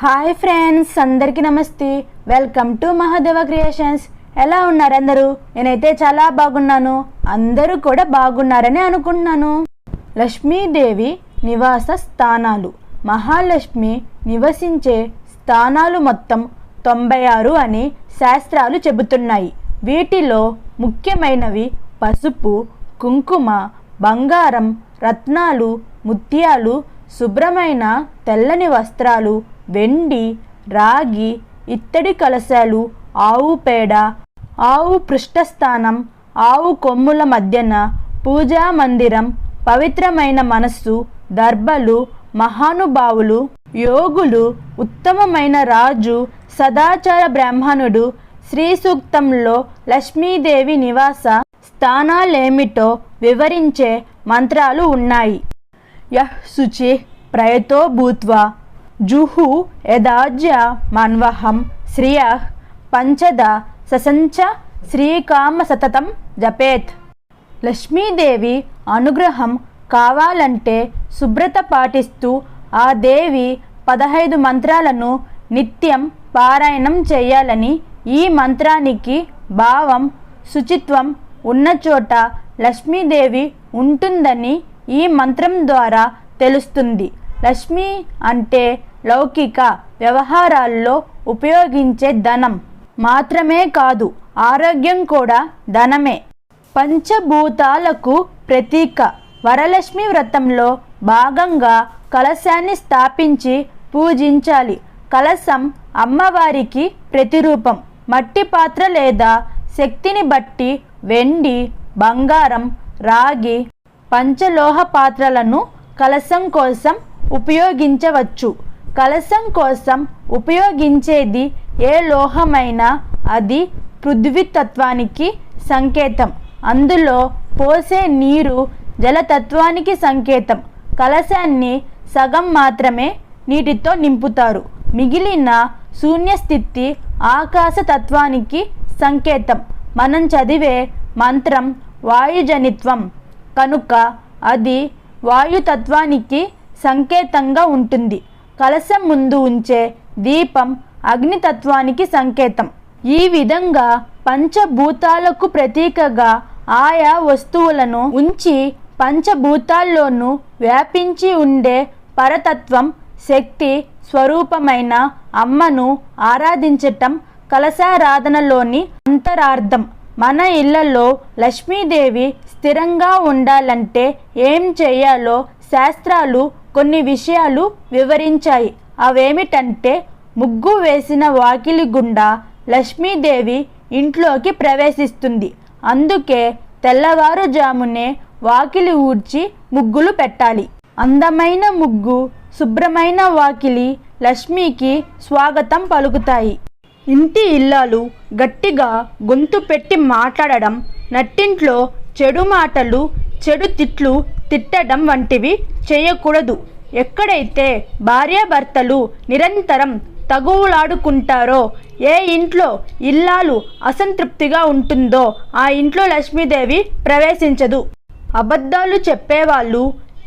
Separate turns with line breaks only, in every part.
Hi friends అందరికీ నమస్తే. Welcome to Mahadeva creations. ఎలా ఉన్నారు అందరూ? నేనైతే చాలా బాగున్నాను. అందరూ కూడా బాగున్నారని అనుకుంటున్నాను. లక్ష్మీదేవి నివాస స్థానాలు. మహాలక్ష్మి నివసించే స్థానాలు మొత్తం తొంభై ఆరు అని శాస్త్రాలు చెబుతున్నాయి. వీటిలో ముఖ్యమైనవి పసుపు కుంకుమ బంగారం రత్నాలు ముత్యాలు శుభ్రమైన తెల్లని వస్త్రాలు వెండి రాగి ఇత్తడి కలశాలు ఆవు పేడ ఆవు పృష్ఠస్థానం ఆవు కొమ్ముల మధ్యన పూజా మందిరం పవిత్రమైన మనస్సు దర్భలు మహానుభావులు యోగులు ఉత్తమమైన రాజు సదాచార బ్రాహ్మణుడు శ్రీ సూక్తంలో లక్ష్మీదేవి నివాస స్థానాలేమిటో వివరించే మంత్రాలు ఉన్నాయి. యహ్ శుచి ప్రయతో భూత్వా జుహు యదాజ్య మన్వహం శ్రియ పంచద ససంచ శ్రీకామ సతతం జపేత్. లక్ష్మీదేవి అనుగ్రహం కావాలంటే శుభ్రత పాటిస్తూ ఆ దేవి పదహైదు మంత్రాలను నిత్యం పారాయణం చేయాలని ఈ మంత్రానికి భావం శుచిత్వం ఉన్న చోట లక్ష్మీదేవి ఉంటుందని ఈ మంత్రం ద్వారా తెలుస్తుంది. లక్ష్మి అంటే లౌకిక వ్యవహారాల్లో ఉపయోగించే ధనం మాత్రమే కాదు ఆరోగ్యం కూడా ధనమే. పంచభూతాలకు ప్రతీక. వరలక్ష్మి వ్రతంలో భాగంగా కలశాన్ని స్థాపించి పూజించాలి. కలశం అమ్మవారికి ప్రతిరూపం. మట్టి పాత్ర లేదా శక్తిని బట్టి వెండి బంగారం రాగి పంచలోహ పాత్రలను కలశం కోసం ఉపయోగించవచ్చు. కలశం కోసం ఉపయోగించేది ఏ లోహమైనా అది పృథ్వీతత్వానికి సంకేతం. అందులో పోసే నీరు జలతత్వానికి సంకేతం. కలశాన్ని సగం మాత్రమే నీటితో నింపుతారు. మిగిలిన శూన్యస్థితి ఆకాశతత్వానికి సంకేతం. మనం చదివే మంత్రం వాయుజనిత్వం. కనుక అది వాయుతత్వానికి సంకేతంగా ఉంటుంది. కలశం ముందు ఉంచే దీపం అగ్నితత్వానికి సంకేతం. ఈ విధంగా పంచభూతాలకు ప్రతీకగా ఆయా వస్తువులను ఉంచి పంచభూతాల్లోనూ వ్యాపించి ఉండే పరతత్వం శక్తి స్వరూపమైన అమ్మను ఆరాధించటం కలశారాధనలోని అంతరార్థం. మన ఇళ్ళలో లక్ష్మీదేవి స్థిరంగా ఉండాలంటే ఏం చేయాలో శాస్త్రాలు కొన్ని విషయాలు వివరించాయి. అవేమిటంటే ముగ్గు వేసిన వాకిలి గుండా లక్ష్మీదేవి ఇంట్లోకి ప్రవేశిస్తుంది. అందుకే తెల్లవారుజామునే వాకిలి ఊడ్చి ముగ్గులు పెట్టాలి. అందమైన ముగ్గు శుభ్రమైన వాకిలి లక్ష్మికి స్వాగతం పలుకుతాయి. ఇంటి ఇల్లాలు గట్టిగా గొంతు పెట్టి మాట్లాడడం నట్టింట్లో చెడు మాటలు చెడు తిట్లు తిట్టడం వంటివి చేయకూడదు. ఎక్కడైతే భార్యాభర్తలు నిరంతరం తగువులాడుకుంటారో ఏ ఇంట్లో ఇల్లాలు అసంతృప్తిగా ఉంటుందో ఆ ఇంట్లో లక్ష్మీదేవి ప్రవేశించదు. అబద్ధాలు చెప్పేవాళ్ళు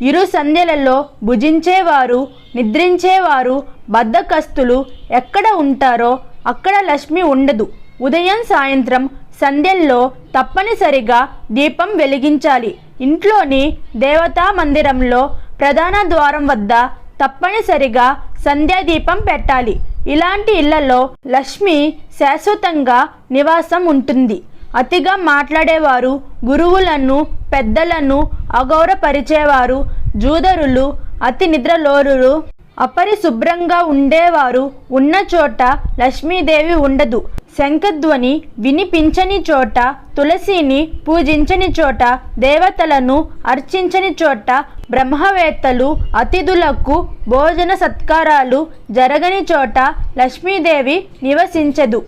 ఇరు సంధ్యలలో భుజించేవారు నిద్రించేవారు బద్ధకస్తులు ఎక్కడ ఉంటారో అక్కడ లక్ష్మి ఉండదు. ఉదయం సాయంత్రం సంధ్యల్లో తప్పనిసరిగా దీపం వెలిగించాలి. ఇంట్లోని దేవతా మందిరంలో ప్రధాన ద్వారం వద్ద తప్పనిసరిగా సంధ్యాదీపం పెట్టాలి. ఇలాంటి ఇళ్ళలో లక్ష్మి శాశ్వతంగా నివాసం ఉంటుంది. అతిగా మాట్లాడేవారు గురువులను పెద్దలను అగౌరపరిచేవారు జూదరులు అతి నిద్రలోరులు అపరిశుభ్రంగా ఉండేవారు. ఉన్న చోట లక్ష్మీదేవి ఉండదు. శంఖధ్వని వినిపించని చోట తులసిని పూజించని చోట దేవతలను అర్చించని చోట బ్రహ్మవేత్తలు అతిథులకు భోజన సత్కారాలు జరగని చోట లక్ష్మీదేవి నివసించదు.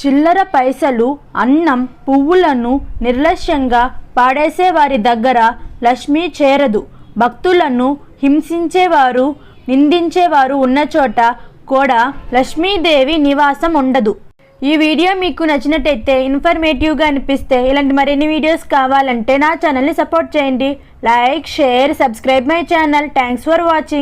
చిల్లర పైసలు అన్నం పువ్వులను నిర్లక్ష్యంగా పాడేసే వారి దగ్గర లక్ష్మి చేరదు. భక్తులను హింసించేవారు నిందించేవారు ఉన్న చోట కూడా లక్ష్మీదేవి నివాసం ఉండదు. ఈ వీడియో మీకు నచ్చినట్టయితే ఇన్ఫర్మేటివ్గా అనిపిస్తే ఇలాంటి మరిన్ని వీడియోస్ కావాలంటే నా ఛానల్ని సపోర్ట్ చేయండి. Like share subscribe my channel thanks for watching